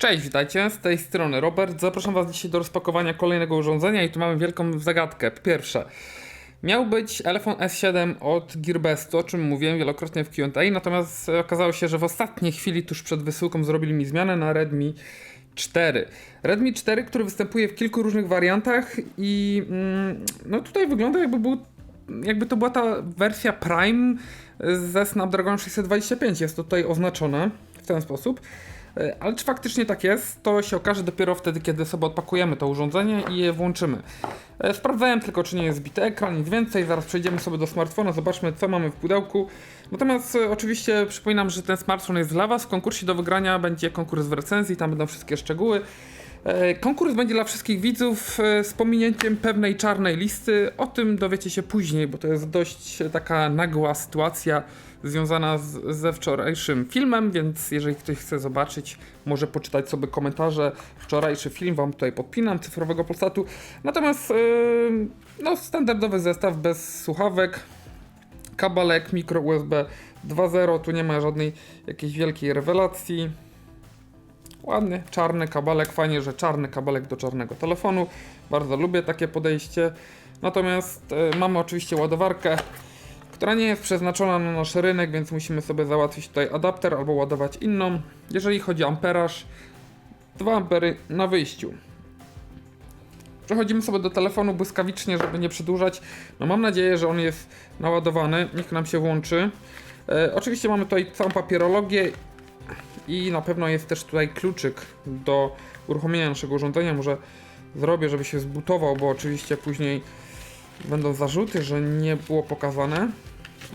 Cześć, witajcie, z tej strony Robert. Zapraszam Was dzisiaj do rozpakowania kolejnego urządzenia i tu mamy wielką zagadkę. Pierwsze, miał być Elefon S7 od Gearbestu, o czym mówiłem wielokrotnie w Q&A, natomiast okazało się, że w ostatniej chwili, tuż przed wysyłką, zrobili mi zmianę na Redmi 4. Redmi 4, który występuje w kilku różnych wariantach i mm, no tutaj wygląda jakby był jakby to była ta wersja Prime ze Snapdragon 625. Jest to tutaj oznaczone w ten sposób. E, Ale czy faktycznie tak jest, to się okaże dopiero wtedy, kiedy sobie odpakujemy to urządzenie i je włączymy. E, Sprawdzałem tylko, czy nie jest zbity ekran, nic więcej. Zaraz przejdziemy sobie do smartfona, zobaczmy, co mamy w pudełku. Natomiast e, oczywiście przypominam, że ten smartfon jest dla Was. W konkursie do wygrania będzie konkurs w recenzji, tam będą wszystkie szczegóły. E, Konkurs będzie dla wszystkich widzów e, z pominięciem pewnej czarnej listy. O tym dowiecie się później, bo to jest dość e, taka nagła sytuacja związana z, ze wczorajszym filmem, więc jeżeli ktoś chce zobaczyć, może poczytać sobie komentarze. Wczorajszy film wam tutaj podpinam, cyfrowego Polsatu. Natomiast e, no, standardowy zestaw bez słuchawek, kabelek, mikro USB 2.0, tu nie ma żadnej jakiejś wielkiej rewelacji. Ładny, czarny kabelek, fajnie, że czarny kabelek do czarnego telefonu. Bardzo lubię takie podejście. Natomiast e, mamy oczywiście ładowarkę, która nie jest przeznaczona na nasz rynek, więc musimy sobie załatwić tutaj adapter albo ładować inną. Jeżeli chodzi o amperaż, 2 ampery na wyjściu. Przechodzimy sobie do telefonu błyskawicznie, żeby nie przedłużać. No mam nadzieję, że on jest naładowany. Niech nam się włączy. E, oczywiście mamy tutaj całą papierologię i na pewno jest też tutaj kluczyk do uruchomienia naszego urządzenia. Może zrobię, żeby się zbutował, bo oczywiście później będą zarzuty, że nie było pokazane.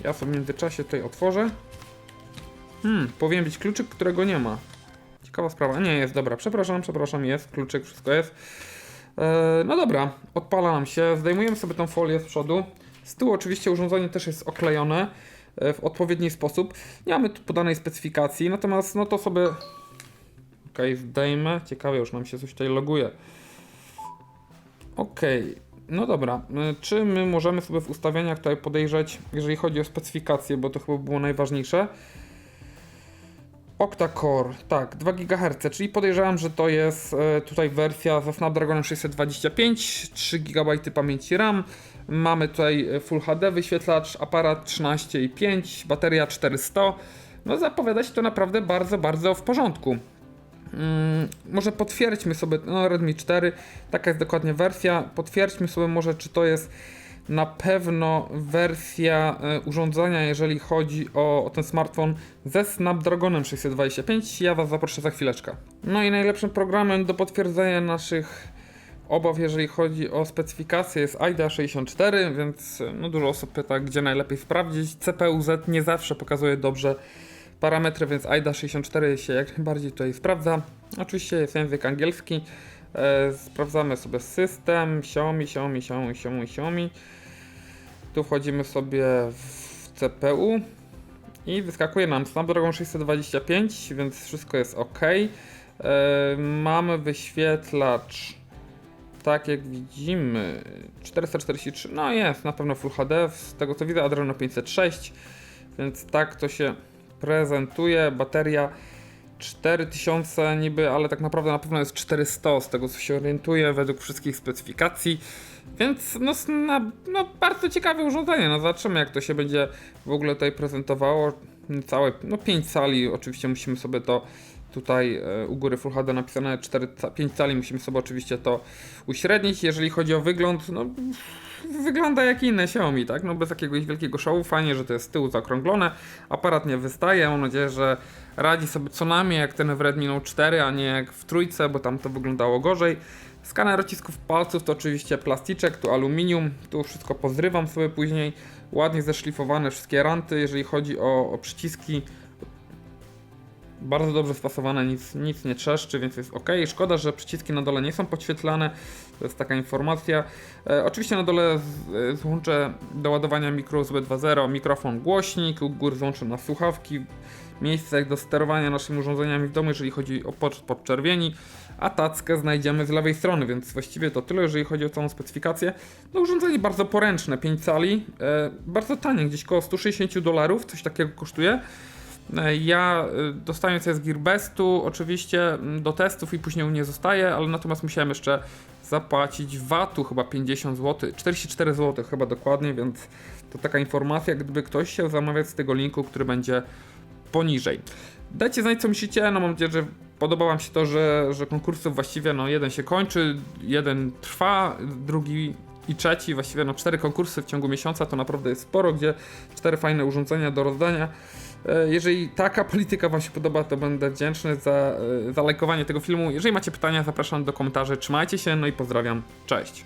Ja sobie w międzyczasie tutaj otworzę. Hmm, powinien być kluczyk, którego nie ma. Ciekawa sprawa. Nie jest, dobra, przepraszam, przepraszam, jest kluczyk, wszystko jest. E, no dobra, odpala nam się. Zdejmujemy sobie tą folię z przodu. Z tyłu oczywiście urządzenie też jest oklejone w odpowiedni sposób. Nie mamy tu podanej specyfikacji, natomiast no to sobie... Ok, zdejmę. Ciekawe, już nam się coś tutaj loguje. Okej, no dobra. E, Czy my możemy sobie w ustawieniach tutaj podejrzeć, jeżeli chodzi o specyfikację, bo to chyba było najważniejsze. Octa-core, tak, 2 GHz, czyli podejrzewam, że to jest e, tutaj wersja ze Snapdragonem 625, 3 GB pamięci RAM. Mamy tutaj e, Full HD wyświetlacz, aparat 13,5, bateria 400. No zapowiada się to naprawdę bardzo, bardzo w porządku. Mm, może potwierdźmy sobie, no Redmi 4, taka jest dokładnie wersja. Potwierdźmy sobie może, czy to jest na pewno wersja e, urządzenia, jeżeli chodzi o, o ten smartfon ze Snapdragonem 625. Ja Was zaproszę za chwileczkę. No i najlepszym programem do potwierdzenia naszych obaw, jeżeli chodzi o specyfikację, jest AIDA 64, więc e, no, dużo osób pyta, gdzie najlepiej sprawdzić. CPU-Z nie zawsze pokazuje dobrze parametry, więc AIDA 64 się jak najbardziej tutaj sprawdza. Oczywiście jest język angielski. E, sprawdzamy sobie system, Xiaomi, Xiaomi, Xiaomi, Xiaomi, Xiaomi. Tu wchodzimy sobie w CPU i wyskakuje nam Snapdragon 625, więc wszystko jest ok. E, mamy wyświetlacz, tak jak widzimy, 443, no jest na pewno Full HD, z tego co widzę Adreno 506, więc tak to się prezentuje. Bateria 4000 niby, ale tak naprawdę na pewno jest 400 z tego co się orientuję według wszystkich specyfikacji. Więc no, na, no bardzo ciekawe urządzenie. No zobaczymy jak to się będzie w ogóle tutaj prezentowało. Całe, no 5 cali, oczywiście musimy sobie to tutaj e, u góry Full HD napisane 4, ca- 5 cali, musimy sobie oczywiście to uśrednić. Jeżeli chodzi o wygląd, no wygląda jak inne Xiaomi, tak? No bez jakiegoś wielkiego showu. Fajnie, że to jest z tyłu zaokrąglone. Aparat nie wystaje. Mam nadzieję, że radzi sobie co najmniej jak ten w Redmi Note 4, a nie jak w trójce, bo tam to wyglądało gorzej. Skaner odcisków palców to oczywiście plasticzek, tu aluminium, tu wszystko pozrywam sobie później. Ładnie zeszlifowane wszystkie ranty, jeżeli chodzi o, o przyciski. Bardzo dobrze spasowane, nic, nic nie trzeszczy, więc jest ok. Szkoda, że przyciski na dole nie są podświetlane. To jest taka informacja. E, oczywiście na dole z, e, złączę do ładowania mikro USB 2.0, mikrofon, głośnik, u góry złączę na słuchawki, miejsce do sterowania naszymi urządzeniami w domu, jeżeli chodzi o poczt podczerwieni, a tackę znajdziemy z lewej strony, więc właściwie to tyle, jeżeli chodzi o całą specyfikację. No urządzenie bardzo poręczne, 5 cali, e, bardzo tanie, gdzieś koło 160 dolarów, coś takiego kosztuje. Ja y, dostając je z Gearbestu, oczywiście mm, do testów i później u mnie zostaje, ale natomiast musiałem jeszcze zapłacić VAT-u chyba 50 zł, 44 zł chyba dokładnie, więc to taka informacja, gdyby ktoś chciał zamawiać z tego linku, który będzie poniżej. Dajcie znać co myślicie, no mam nadzieję, że podoba wam się to, że, że konkursów właściwie no jeden się kończy, jeden trwa, drugi i trzeci, właściwie no cztery konkursy w ciągu miesiąca to naprawdę jest sporo, gdzie cztery fajne urządzenia do rozdania. E, Jeżeli taka polityka Wam się podoba, to będę wdzięczny za, e, za lajkowanie tego filmu. Jeżeli macie pytania, zapraszam do komentarzy. Trzymajcie się, no i pozdrawiam. Cześć.